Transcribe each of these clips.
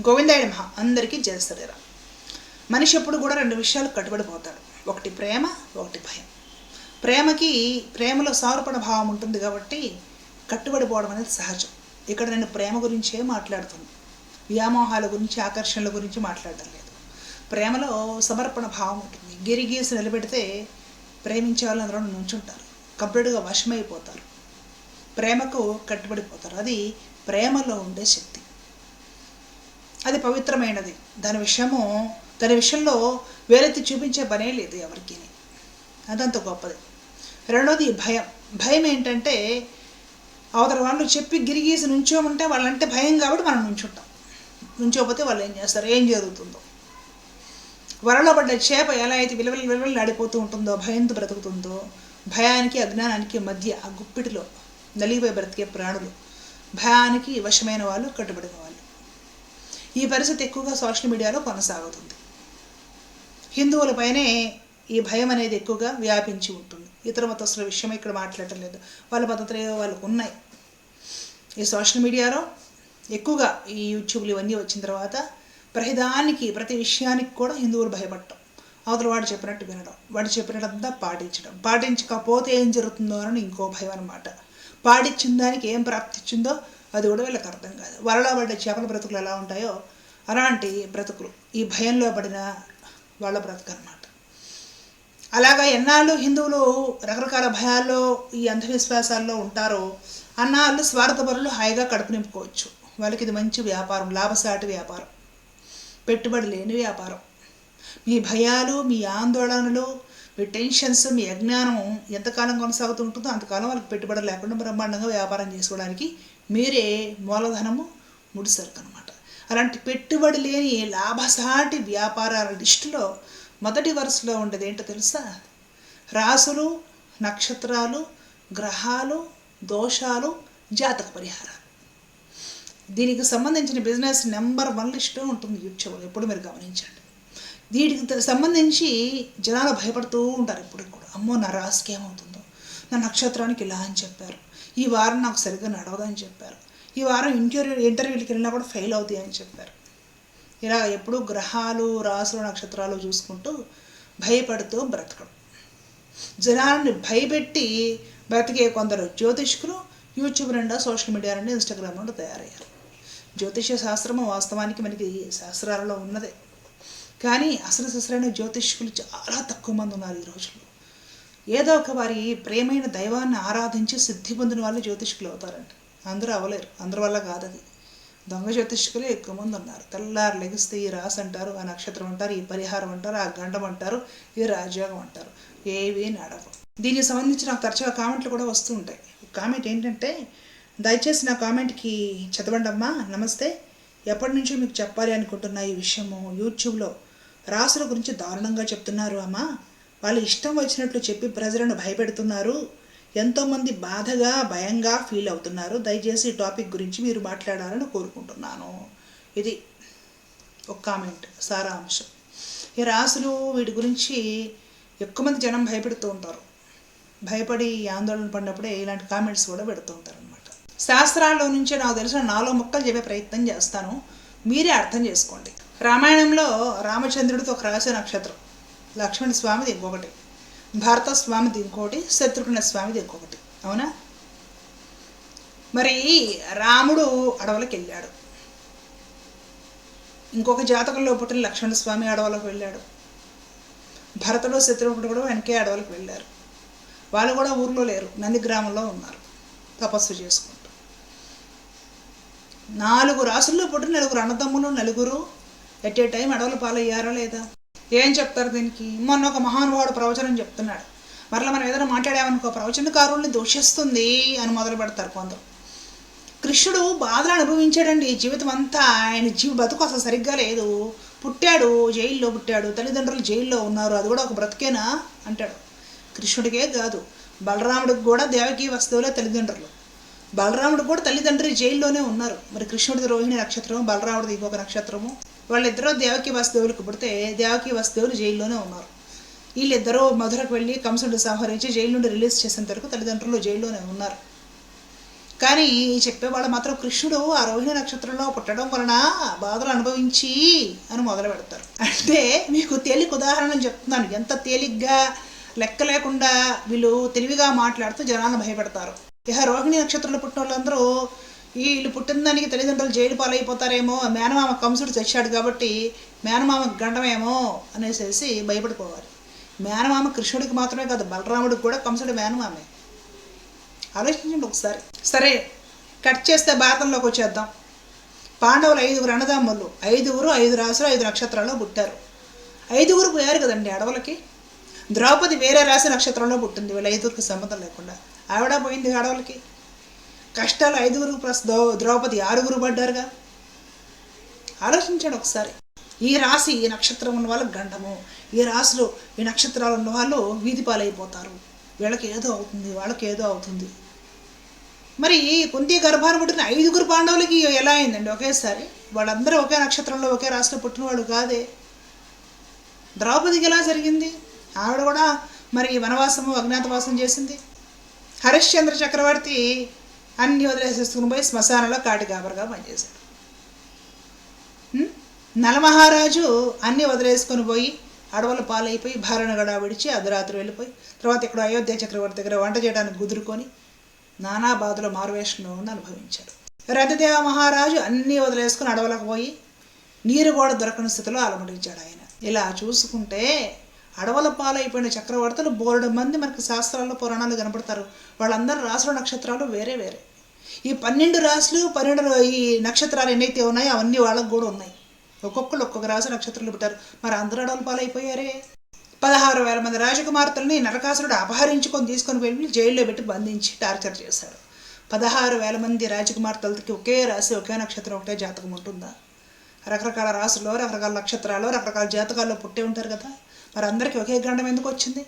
గోవిందాయ మహా అందరికీ జయశరీర మనిషి ఎప్పుడు కూడా రెండు విషయాలు కట్టుబడిపోతాడు. ఒకటి ప్రేమ ఒకటి భయం. ప్రేమకి ప్రేమలో సారూపణ భావం ఉంటుంది కాబట్టి కట్టుబడిపోవడం అనేది సహజం. ఇక్కడ నేను ప్రేమ గురించే మాట్లాడుతున్నాను వ్యామోహాల గురించి ఆకర్షణల గురించి మాట్లాడడం లేదు. ప్రేమలో సమర్పణ భావం ఉంటుంది. గిరిగీసి నిలబెడితే ప్రేమించే వాళ్ళు అందులో నుంచుంటారు. కంప్లీట్గా వశమైపోతారు. ప్రేమకు కట్టుబడిపోతారు. అది ప్రేమలో ఉండే శక్తి. అది పవిత్రమైనది. దాని విషయము దాని విషయంలో వేరెత్తి చూపించే పనే లేదు ఎవరికి. అదంత గొప్పది. రెండోది భయం. భయం ఏంటంటే అవతల వాళ్ళు చెప్పి గిరిగీసి నుంచోమంటే వాళ్ళంటే భయం కాబట్టి మనం నుంచుంటాం. నుంచోపోతే వాళ్ళు ఏం చేస్తారు? ఏం జరుగుతుందో? వరలో పడ్డ చేప ఎలా అయితే విలువలు విలువలు నడిపోతూ ఉంటుందో భయంతో బ్రతుకుతుందో భయానికి అజ్ఞానానికి మధ్య ఆ గుప్పిటిలో నలిగిపోయి బ్రతికే ప్రాణులు భయానికి వశమైన వాళ్ళు కట్టుబడిన వాళ్ళు. ఈ పరిస్థితి ఎక్కువగా సోషల్ మీడియాలో కొనసాగుతుంది. హిందువులపైనే ఈ భయం అనేది ఎక్కువగా వ్యాపించి ఉంటుంది. ఇతర మతస్థుల విషయం ఇక్కడ మాట్లాడటం లేదు. వాళ్ళ పద్ధతులు ఏవో వాళ్ళకు ఉన్నాయి. ఈ సోషల్ మీడియాలో ఎక్కువగా ఈ యూట్యూబ్లు ఇవన్నీ వచ్చిన తర్వాత ప్రతిదానికి ప్రతి విషయానికి కూడా హిందువులు భయపడటం. అవతల వాడు చెప్పినట్టు వినడం వాడు చెప్పినట్టంతా పాటించడం. పాటించకపోతే ఏం జరుగుతుందో అని ఇంకో భయం అనమాట పాటించిన దానికి ఏం ప్రాప్తించిందో అది కూడా వీళ్ళకి అర్థం కాదు. వరలో పడ్డ చేపల బ్రతుకులు ఎలా ఉంటాయో అలాంటి బ్రతుకులు ఈ భయంలో పడిన వాళ్ళ బ్రతుకు అనమాట అలాగా ఎన్నాళ్ళు హిందువులు రకరకాల భయాల్లో ఈ అంధవిశ్వాసాల్లో ఉంటారో అన్నాళ్ళు స్వార్థపరులు హాయిగా కడుపు నింపుకోవచ్చు. వాళ్ళకి ఇది మంచి వ్యాపారం లాభసాటి వ్యాపారం పెట్టుబడి లేని వ్యాపారం. మీ భయాలు మీ ఆందోళనలు మీ టెన్షన్స్ మీ అజ్ఞానం ఎంతకాలం కొనసాగుతూ ఉంటుందో అంతకాలం వాళ్ళకి పెట్టుబడి లేకుండా బ్రహ్మాండంగా వ్యాపారం చేసుకోవడానికి మీరే మూలధనము ముడిసరుకు అనమాట అలాంటి పెట్టుబడి లేని లాభసాటి వ్యాపారాల లిస్టులో మొదటి వరుసలో ఉండేది ఏంటో తెలుసా? రాసులు నక్షత్రాలు గ్రహాలు దోషాలు జాతక పరిహారాలు. దీనికి సంబంధించిన బిజినెస్ నెంబర్ వన్ లిస్టు ఉంటుంది యూట్యూబ్లో ఎప్పుడు మీరు గమనించండి. దీనికి సంబంధించి జనాలు భయపడుతూ ఉంటారు ఇప్పుడు కూడా. అమ్మో నా రాసుకి ఏమవుతుందో? నా నక్షత్రానికి ఇలా అని చెప్పారు. ఈ వారం నాకు సరిగ్గా నడవదని చెప్పారు. ఈ వారం ఇంటర్వ్యూ ఇంటర్వ్యూలకి వెళ్ళినా కూడా ఫెయిల్ అవుతాయి అని చెప్పారు. ఇలా ఎప్పుడూ గ్రహాలు రాసులు నక్షత్రాలు చూసుకుంటూ భయపడుతూ బ్రతకడం. జనాలను భయపెట్టి బ్రతికే కొందరు జ్యోతిష్కులు యూట్యూబ్ నిండా సోషల్ మీడియా నుండి ఇన్స్టాగ్రామ్ నుండి తయారయ్యారు. జ్యోతిష్య శాస్త్రము వాస్తవానికి మనకి శాస్త్రాలలో ఉన్నదే. కానీ అసలు శస్త్రైన జ్యోతిష్కులు చాలా తక్కువ మంది ఉన్నారు ఈ రోజుల్లో. ఏదో ఒక వారి ప్రేమైన దైవాన్ని ఆరాధించి సిద్ధి పొందిన వాళ్ళు జ్యోతిష్కులు అవుతారంట. అందరూ అవ్వలేరు. అందరి వల్ల కాదు అది దొంగ జ్యోతిష్కులే ఎక్కువ మంది ఉన్నారు. తెల్లారు లెగిస్తే ఈ రాసి అంటారు ఆ నక్షత్రం అంటారు ఈ పరిహారం అంటారు ఆ గండం అంటారు ఈ రాజయోగం అంటారు. ఏవి నడవు. దీనికి సంబంధించి నాకు తరచుగా కామెంట్లు కూడా వస్తూ ఉంటాయి. కామెంట్ ఏంటంటే దయచేసి నా కామెంట్కి చదవండి అమ్మా నమస్తే. ఎప్పటి నుంచో మీకు చెప్పాలి అనుకుంటున్న ఈ విషయము యూట్యూబ్లో. రాసుల గురించి దారుణంగా చెప్తున్నారు అమ్మా. వాళ్ళు ఇష్టం వచ్చినట్లు చెప్పి ప్రజలను భయపెడుతున్నారు. ఎంతోమంది బాధగా భయంగా ఫీల్ అవుతున్నారు. దయచేసి ఈ టాపిక్ గురించి మీరు మాట్లాడాలని కోరుకుంటున్నాను. ఇది ఒక కామెంట్ సారాంశం. ఈ రాసులు వీటి గురించి ఎక్కువ మంది జనం భయపెడుతూ ఉంటారు. భయపడి ఆందోళన పడినప్పుడే ఇలాంటి కామెంట్స్ కూడా పెడుతూ ఉంటారు అనమాట శాస్త్రాల్లో నుంచే నాకు తెలిసిన నాలో మొక్కలు చెప్పే ప్రయత్నం చేస్తాను. మీరే అర్థం చేసుకోండి. రామాయణంలో రామచంద్రుడితో ఒక రాసే నక్షత్రం లక్ష్మణ స్వామిది ఇంకొకటి. భారత స్వామిది ఇంకొకటి శత్రుఘ్న స్వామిది ఇంకొకటి అవునా? మరి రాముడు అడవులకు వెళ్ళాడు. ఇంకొక జాతకంలో పుట్టిన లక్ష్మణ స్వామి అడవులకు వెళ్ళాడు. భరతుడు శత్రుఘ్నుడు కూడా వెనకే అడవులకు వెళ్ళారు. వాళ్ళు కూడా ఊర్లో లేరు నంది గ్రామంలో ఉన్నారు. తపస్సు చేసుకుంటూ. నాలుగు రాసుల్లో పుట్టిన నలుగురు అన్నదమ్ములు నలుగురు ఎట్ ఏ టైం అడవుల పాలయ్యారా లేదా? ఏం చెప్తారు దీనికి? మొన్న ఒక మహానుభావుడు ప్రవచనం చెప్తున్నాడు. మరలా మనం ఏదైనా మాట్లాడామనుకో ప్రవచనకారుల్ని దూషిస్తుంది అని మొదలు పెడతారు కొందరు. కృష్ణుడు బాధలు అనుభవించాడండి. జీవితం అంతా ఆయన జీవ బతుకు అసలు సరిగ్గా లేదు. పుట్టాడు జైల్లో పుట్టాడు తల్లిదండ్రులు జైల్లో ఉన్నారు. అది కూడా ఒక బ్రతికేనా? అంటాడు. కృష్ణుడికే కాదు బలరాముడికి కూడా దేవకీ వస్తువులే తల్లిదండ్రులు. బలరాముడు కూడా తల్లిదండ్రులు జైల్లోనే ఉన్నారు. మరి కృష్ణుడిది రోహిణి నక్షత్రం బలరాముడిది ఇంకొక నక్షత్రము. వాళ్ళిద్దరూ దేవకీ వస్తువులకు పుడితే దేవకీ వస్తువులు జైల్లోనే ఉన్నారు. వీళ్ళిద్దరూ మధురకు వెళ్ళి కంసుడు సంహరించి జైలు నుండి రిలీజ్ చేసేంత వరకు తల్లిదండ్రులు జైల్లోనే ఉన్నారు. కానీ చెప్పేవాళ్ళు మాత్రం కృష్ణుడు ఆ రోహిణి నక్షత్రంలో పుట్టడం వలన బాధలు అనుభవించి అని మొదలు పెడతారు. అంటే మీకు తేలిక ఉదాహరణ చెప్తున్నాను. ఎంత తేలిగ్గా లెక్క లేకుండా వీళ్ళు తెలివిగా మాట్లాడుతూ జనాలను భయపెడతారు. ఇక రోహిణి నక్షత్రంలో పుట్టిన వాళ్ళందరూ వీళ్ళు పుట్టినదానికి తల్లిదండ్రులు జైలు పాలైపోతారేమో మేనమామ కంసుడు తెచ్చాడు కాబట్టి మేనమామ గండమేమో అనేసి భయపడిపోవాలి. మేనమామ కృష్ణుడికి మాత్రమే కాదు బలరాముడికి కూడా కంసుడు మేనమామే. ఆలోచించండి ఒకసారి. సరే కట్ చేస్తే భారతంలోకి వచ్చేద్దాం. పాండవులు ఐదుగురు అన్నదమ్ములు ఐదుగురు ఐదు రాసులు ఐదు నక్షత్రాల్లో పుట్టారు. ఐదుగురు పోయారు కదండి అడవులకి ద్రౌపది వేరే రాశి నక్షత్రంలో పుట్టింది వీళ్ళ ఐదుగురికి సంబంధం లేకుండా. ఆవిడ పోయింది అడవులకి కష్టాలు ఐదుగురు ప్లస్ ద్రౌ ద్రౌపది ఆరుగురు పడ్డారుగా? ఆలోచించాడు ఒకసారి. ఈ రాశి ఈ నక్షత్రం ఉన్న వాళ్ళు గండము ఈ రాశిలో ఈ నక్షత్రాలు ఉన్న వాళ్ళు వీధి పాలైపోతారు. వీళ్ళకి ఏదో అవుతుంది వాళ్ళకి ఏదో అవుతుంది. మరి కుంతి గర్భాన్ని పుట్టిన ఐదుగురు పాండవులకి ఎలా అయిందండి? ఒకేసారి. వాళ్ళందరూ ఒకే నక్షత్రంలో ఒకే రాశిలో పుట్టినవాడు కాదే. ద్రౌపదికి ఎలా జరిగింది? ఆవిడ కూడా మరి వనవాసము అజ్ఞాతవాసం చేసింది. హరిశ్చంద్ర చక్రవర్తి అన్ని వదిలేసేసుకుని పోయి శ్మశానంలో కాటి కాపరిగా పనిచేశాడు నలమహారాజు అన్ని వదిలేసుకొని పోయి అడవుల పాలైపోయి భారణగడ విడిచి అర్ధరాత్రి వెళ్ళిపోయి తర్వాత ఇక్కడ అయోధ్య చక్రవర్తి దగ్గర వంట చేయడానికి కుదురుకొని నానా బాధలు మారువేషంలో ఉండి అనుభవించాడు. రథదేవ మహారాజు అన్నీ వదిలేసుకుని అడవులకు పోయి నీరు కూడా దొరకని స్థితిలో అలమటించాడు ఆయన. ఇలా చూసుకుంటే అడవుల పాలైపోయిన చక్రవర్తులు బోలెడు మంది మనకు శాస్త్రాల్లో పురాణాలు కనపడతారు. వాళ్ళందరూ రాసుల నక్షత్రాలు వేరే వేరే. ఈ పన్నెండు రాసులు పన్నెండు ఈ నక్షత్రాలు ఎన్నైతే ఉన్నాయో అవన్నీ వాళ్ళకు కూడా ఉన్నాయి. ఒక్కొక్కరు ఒక్కొక్క రాశి నక్షత్రాలు పుట్టారు. మరి అందరూ అడవుల పాలైపోయారే? పదహారు వేల మంది రాజకుమార్తెల్ని నరకాసురుడు అపహరించుకొని తీసుకొని వెళ్ళి జైల్లో పెట్టి బంధించి టార్చర్ చేశాడు పదహారు వేల మంది రాజకుమార్తెలకి ఒకే రాశి ఒకే నక్షత్రం ఒకటే జాతకం ఉంటుందా? రకరకాల రాసుల్లో రకరకాల నక్షత్రాలు రకరకాల జాతకాల్లో పుట్టే ఉంటారు కదా. మరి అందరికీ ఒకే గండం ఎందుకు వచ్చింది?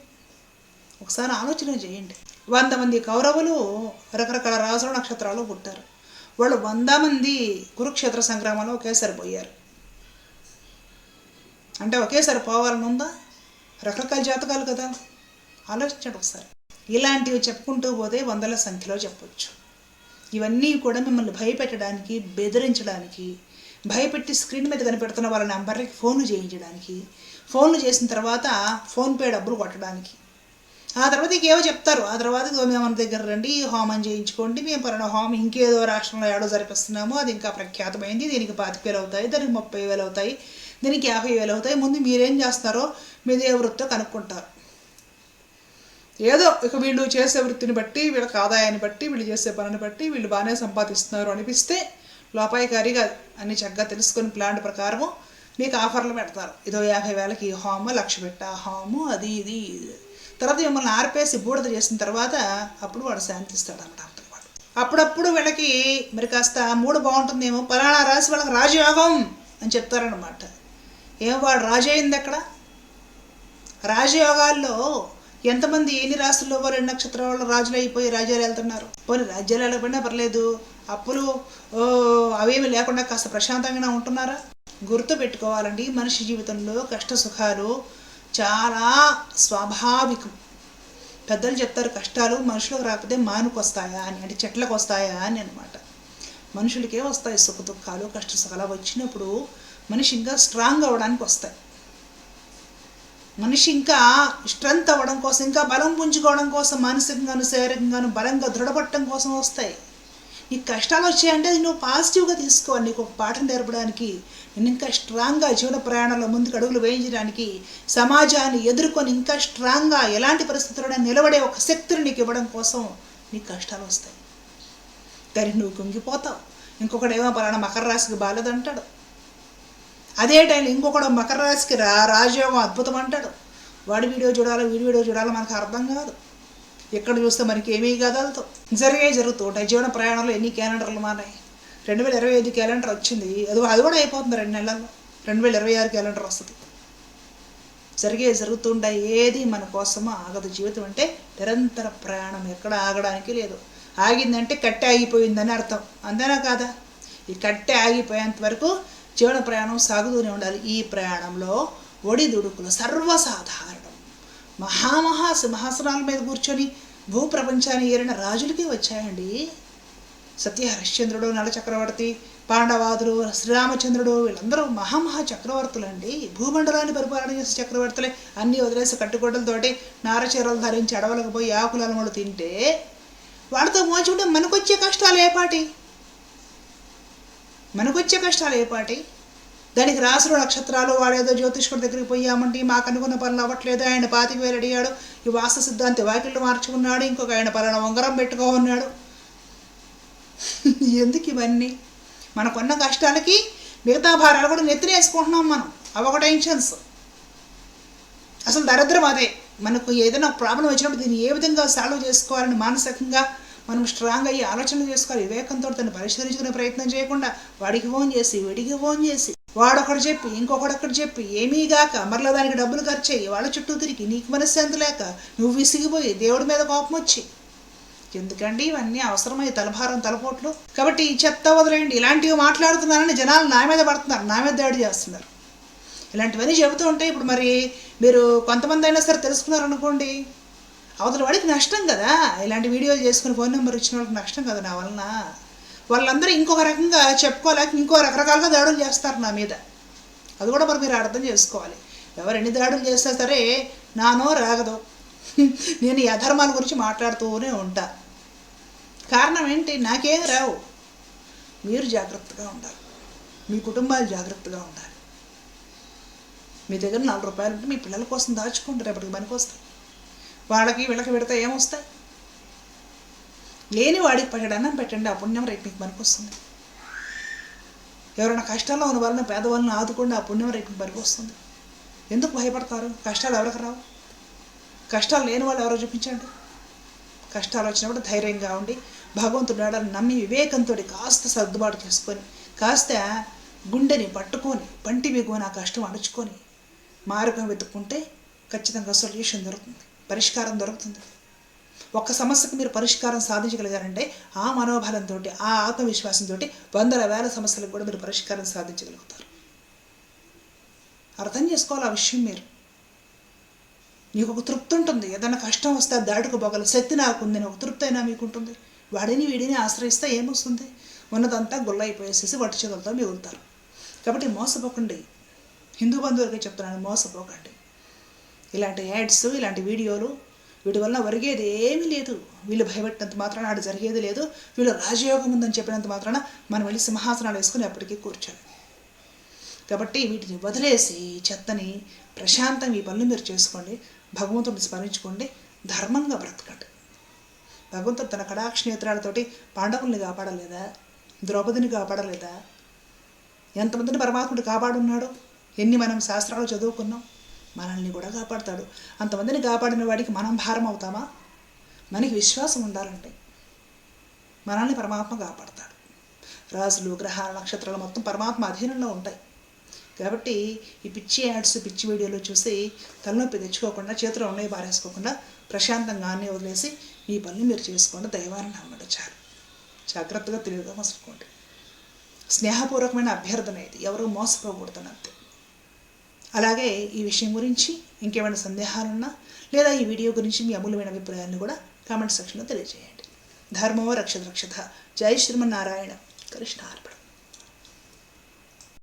ఒకసారి ఆలోచన చేయండి. వంద మంది కౌరవులు రకరకాల రాజుల నక్షత్రాలు పుట్టారు. వాళ్ళు వంద మంది కురుక్షేత్ర సంగ్రామంలో ఒకేసారి పోయారు. అంటే ఒకేసారి పోవాలని ఉందా? రకరకాల జాతకాలు కదా. ఆలోచించండి ఒకసారి. ఇలాంటివి చెప్పుకుంటూ పోతే వందల సంఖ్యలో చెప్పొచ్చు. ఇవన్నీ కూడా మిమ్మల్ని భయపెట్టడానికి బెదిరించడానికి భయపెట్టి స్క్రీన్ మీద కనిపెడుతున్న వాళ్ళ నెంబర్కి ఫోన్ చేయించడానికి ఫోన్లు చేసిన తర్వాత ఫోన్పే డబ్బులు కొట్టడానికి. ఆ తర్వాత ఇంకేవో చెప్తారు. ఆ తర్వాత మన దగ్గర రండి హోమం చేయించుకోండి మేము పలానా హోమం ఇంకేదో రాష్ట్రంలో ఏడో జరిపిస్తున్నాము అది ఇంకా ప్రఖ్యాతమైంది దీనికి పాతిక వేలు అవుతాయి దానికి ముప్పై వేలు అవుతాయి దీనికి యాభై వేలు అవుతాయి. ముందు మీరేం చేస్తారో మీదే ఏ వృత్తో కనుక్కుంటారు. ఏదో ఇక వీళ్ళు చేసే వృత్తిని బట్టి వీళ్ళకి ఆదాయాన్ని బట్టి వీళ్ళు చేసే పనిని బట్టి వీళ్ళు బాగానే సంపాదిస్తున్నారు అనిపిస్తే లోపాయకారిగా అన్ని చక్కగా తెలుసుకొని ప్లాన్ ప్రకారము మీకు ఆఫర్లు పెడతారు. ఇదో యాభై వేలకి ఈ హాము లక్ష పెట్ట హాము అది ఇది తర్వాత మిమ్మల్ని ఆర్పేసి బూడిద చేసిన తర్వాత అప్పుడు వాడు శాంతిస్తాడు అన్నమాట అప్పుడప్పుడు వీళ్ళకి మరి కాస్త మూడు బాగుంటుందేమో పలానా రాసి వాళ్ళకి రాజయోగం అని చెప్తారనమాట ఏం వాడు రాజు అయింది అక్కడ? రాజయోగాల్లో ఎంతమంది ఎన్ని రాష్ట్రాల్లో రెండు ఎన్ని నక్షత్రాల వాళ్ళు రాజులు అయిపోయి రాజ్యాలు వెళ్తున్నారు? పోనీ రాజ్యాలు వెళ్ళకపోయినా పర్లేదు. అప్పులు అవేమి లేకుండా కాస్త ప్రశాంతంగానే ఉంటున్నారా? గుర్తు పెట్టుకోవాలండి మనిషి జీవితంలో కష్ట సుఖాలు చాలా స్వాభావికం. పెద్దలు చెప్తారు కష్టాలు మనుషులకు రాకపోతే మానుకు వస్తాయా అని అంటే చెట్లకు వస్తాయా అని అనమాట మనుషులకే వస్తాయి సుఖ దుఃఖాలు కష్ట సుఖాలు. వచ్చినప్పుడు మనిషి ఇంకా స్ట్రాంగ్ అవ్వడానికి వస్తాయి. మనిషి ఇంకా స్ట్రెంత్ అవ్వడం కోసం ఇంకా బలం పుంజుకోవడం కోసం మానసికంగాను శారీరకంగాను బలంగా దృఢపడటం కోసం వస్తాయి. నీకు కష్టాలు వచ్చాయంటే అది నువ్వు పాజిటివ్గా తీసుకో నీకు ఒక పాఠం నేర్పడానికి నేను ఇంకా స్ట్రాంగ్గా జీవన ప్రయాణంలో ముందుకు అడుగులు వేయించడానికి సమాజాన్ని ఎదుర్కొని ఇంకా స్ట్రాంగ్గా ఎలాంటి పరిస్థితుల్లో నిలబడే ఒక శక్తిని నీకు ఇవ్వడం కోసం నీకు కష్టాలు వస్తాయి. దానికి నువ్వు కుంగిపోతావు. ఇంకొకడేమో పలానా మకర రాశికి బాలేదంటాడు అదే టైంలో ఇంకొకడు మకర రాశికి రా రాజయోగం అద్భుతం అంటాడు. వాడి వీడియో చూడాలి వీడి వీడియో చూడాలి మనకు అర్థం కాదు. ఎక్కడ చూస్తే మనకి ఏమీ కదలతో జరిగే జరుగుతూ ఉంటాయి. జీవన ప్రయాణంలో ఎన్ని క్యాలెండర్లు మారాయి. రెండు వేల ఇరవై ఐదు క్యాలెండర్ వచ్చింది. అది అది కూడా అయిపోతుంది రెండు నెలల్లో. రెండు వేల ఇరవై ఆరు క్యాలెండర్ వస్తుంది. జరిగే జరుగుతుంటాయి ఏది మన కోసమో ఆగదు. జీవితం అంటే నిరంతర ప్రయాణం. ఎక్కడ ఆగడానికి లేదు. ఆగిందంటే కట్టె ఆగిపోయిందని అర్థం. అంతేనా కాదా? ఈ కట్టె ఆగిపోయేంత వరకు జీవన ప్రయాణం సాగుతూనే ఉండాలి. ఈ ప్రయాణంలో ఒడిదుడుకులు సర్వసాధారణం. మహామహా సింహాసనాల మీద కూర్చొని భూప్రపంచాన్ని ఏరిన రాజులకే వచ్చాయండి. సత్య హరిశ్చంద్రుడు నల చక్రవర్తి పాండవాదులు శ్రీరామచంద్రుడు వీళ్ళందరూ మహామహా చక్రవర్తులండి. భూమండలాన్ని పరిపాలన చేసే చక్రవర్తులే. అన్నీ వదిలేసి కట్టుగొడ్డలతోటి నారచీరలు ధరించి అడవులకు పోయి ఆకుల అలములు తింటే వాళ్ళతో మోచుకుంటే మనకొచ్చే కష్టాలు ఏపాటి మనకొచ్చే కష్టాలు ఏపాటి దానికి రాసులు నక్షత్రాలు వాడేదో జ్యోతిష్కుడి దగ్గరికి పోయామండి మాకు అనుకున్న పనులు అవ్వట్లేదు ఆయన పాతికి వేలు అడిగాడు. ఈ వాస్తు సిద్ధాంతి వాకిళ్ళు మార్చుకున్నాడు ఇంకొక ఆయన పలానా ఉంగరం పెట్టుకో ఉన్నాడు. ఎందుకు ఇవన్నీ? మనకున్న కష్టాలకి మిగతా భారాలు కూడా నెత్తినేసుకుంటున్నాం మనం. అవొక టెన్షన్స్. అసలు దరిద్రం అదే. మనకు ఏదైనా ప్రాబ్లం వచ్చినప్పుడు దీన్ని ఏ విధంగా సాల్వ్ చేసుకోవాలని మానసికంగా మనం స్ట్రాంగ్ అయ్యి ఆలోచన చేసుకోవాలి. వివేకంతో దాన్ని పరిష్కరించుకునే ప్రయత్నం చేయకుండా వాడికి ఫోన్ చేసి వీడికి ఫోన్ చేసి వాడొకడు చెప్పి ఇంకొకడొకడు చెప్పి ఏమీ గాక మరలా దానికి డబ్బులు ఖర్చు అయ్యి వాళ్ళ చుట్టూ తిరిగి నీకు మనశ్శాంతి లేక నువ్వు విసిగిపోయి దేవుడి మీద కోపం వచ్చి. ఎందుకండి ఇవన్నీ అవసరమై తలభారం తలపోట్లు? కాబట్టి ఈ చెత్త వదిలేయండి. ఇలాంటివి మాట్లాడుతున్నారని జనాలు నా మీద పడుతున్నారు. నా మీద దాడి చేస్తున్నారు. ఇలాంటివన్నీ చెబుతూ ఉంటే ఇప్పుడు మరి మీరు కొంతమంది అయినా సరే తెలుసుకున్నారనుకోండి. అవతల వాడికి నష్టం కదా. ఇలాంటి వీడియోలు చేసుకుని ఫోన్ నెంబర్ ఇచ్చిన వాళ్ళకి నష్టం కదా నా వలన. వాళ్ళందరూ ఇంకొక రకంగా చెప్పుకోలేక ఇంకో రకరకాలుగా దాడులు చేస్తారు నా మీద. అది కూడా మరి మీరు అర్థం చేసుకోవాలి. ఎవరు ఎన్ని దాడులు చేసినా సరే నానో రాగదు. నేను ఈ అధర్మాల గురించి మాట్లాడుతూనే ఉంటా. కారణం ఏంటి? నాకేం రావు. మీరు జాగ్రత్తగా ఉండాలి. మీ కుటుంబాలు జాగ్రత్తగా ఉండాలి. మీ దగ్గర నాలుగు రూపాయలు ఉంటే మీ పిల్లల కోసం దాచుకుంటారు ఎప్పటికి పనికి వస్తాయి. వాళ్ళకి వీళ్ళకి పెడితే ఏమొస్తాయి? లేని వాడికి పట్టడం పెట్టండి. ఆ పుణ్యం రేపు మీకు పనికొస్తుంది. ఎవరైనా కష్టాల్లో ఉన్న వాళ్ళని పేదవాళ్ళని ఆదుకోండి. ఆ పుణ్యం రేపు మీకు పనికొస్తుంది. ఎందుకు భయపడతారు? కష్టాలు ఎవరికి రావు? కష్టాలు లేని వాళ్ళు ఎవరో చూపించండి. కష్టాలు వచ్చినప్పుడు ధైర్యంగా ఉండి భగవంతుడు నాడని నమ్మి వివేకంతో కాస్త సర్దుబాటు చేసుకొని కాస్త గుండెని పట్టుకొని పంటి బిగువని ఆ కష్టం అణుచుకొని మార్గం వెతుక్కుంటే ఖచ్చితంగా సొల్యూషన్ దొరుకుతుంది. పరిష్కారం దొరుకుతుంది. ఒక్క సమస్యకు మీరు పరిష్కారం సాధించగలిగారంటే ఆ మనోబలంతో ఆ ఆత్మవిశ్వాసంతో వందల వేల సమస్యలకు కూడా మీరు పరిష్కారం సాధించగలుగుతారు. అర్థం చేసుకోవాలి ఆ విషయం మీరు. నీకు ఒక తృప్తి ఉంటుంది. ఏదైనా కష్టం వస్తే దాటుకుపోగల శక్తి నాకు ఒక తృప్తి అయినా మీకు ఉంటుంది. వాడిని వీడిని ఆశ్రయిస్తే ఏమొస్తుంది? ఉన్నదంతా గుల్ల అయిపోయేసేసి వట్టి చేతులతో మిగులుతారు. కాబట్టి మోసపోకండి. హిందూ బంధువులకి చెప్తున్నాను మోసపోకండి. ఇలాంటి యాడ్స్ ఇలాంటి వీడియోలు వీటి వల్ల ఒరిగేది ఏమీ లేదు. వీళ్ళు భయపెట్టినంత మాత్రాన ఆడు జరిగేది లేదు. వీళ్ళు రాజయోగం ఉందని చెప్పినంత మాత్రాన మనం వెళ్ళి సింహాసనాలు వేసుకుని అప్పటికీ కూర్చోాలి కాబట్టి వీటిని వదిలేసి చెత్తని ప్రశాంతం ఈ పనులు మీరు చేసుకోండి. భగవంతుడిని స్మరించుకోండి. ధర్మంగా బ్రతకండి. భగవంతుడు తన కడాక్షనేత్రాలతోటి పాండవుల్ని కాపాడలేదా? ద్రౌపదిని కాపాడలేదా? ఎంతమందిని పరమాత్ముడు కాపాడున్నాడు? ఎన్ని మనం శాస్త్రాలు చదువుకున్నాం? మనల్ని కూడా కాపాడతాడు. అంతమందిని కాపాడిన వాడికి మనం భారం అవుతామా? మనకి విశ్వాసం ఉండాలంటే మనల్ని పరమాత్మ కాపాడతాడు. రాజులు గ్రహాలు నక్షత్రాలు మొత్తం పరమాత్మ అధీనంలో ఉంటాయి. కాబట్టి ఈ పిచ్చి యాడ్స్ పిచ్చి వీడియోలు చూసి తలనొప్పి తెచ్చుకోకుండా చేతిలో ఉన్నాయి పారేసుకోకుండా ప్రశాంతంగా అన్నీ వదిలేసి మీ పనులు మీరు చేసుకోండి. దైవాన్ని నమ్మండి చాలు. జాగ్రత్తగా తెలివిగా మసులుకోండి స్నేహపూర్వకమైన అభ్యర్థన ఇది. ఎవరు మోసపోకూడదని అంతే. అలాగే ఈ విషయం గురించి ఇంకేమైనా సందేహాలున్నా లేదా ఈ వీడియో గురించి మీ అమూల్యమైన అభిప్రాయాన్ని కూడా కామెంట్ సెక్షన్లో తెలియజేయండి. ధర్మో రక్షత రక్షత జై శ్రీమన్నారాయణ. కృష్ణ అర్పణ.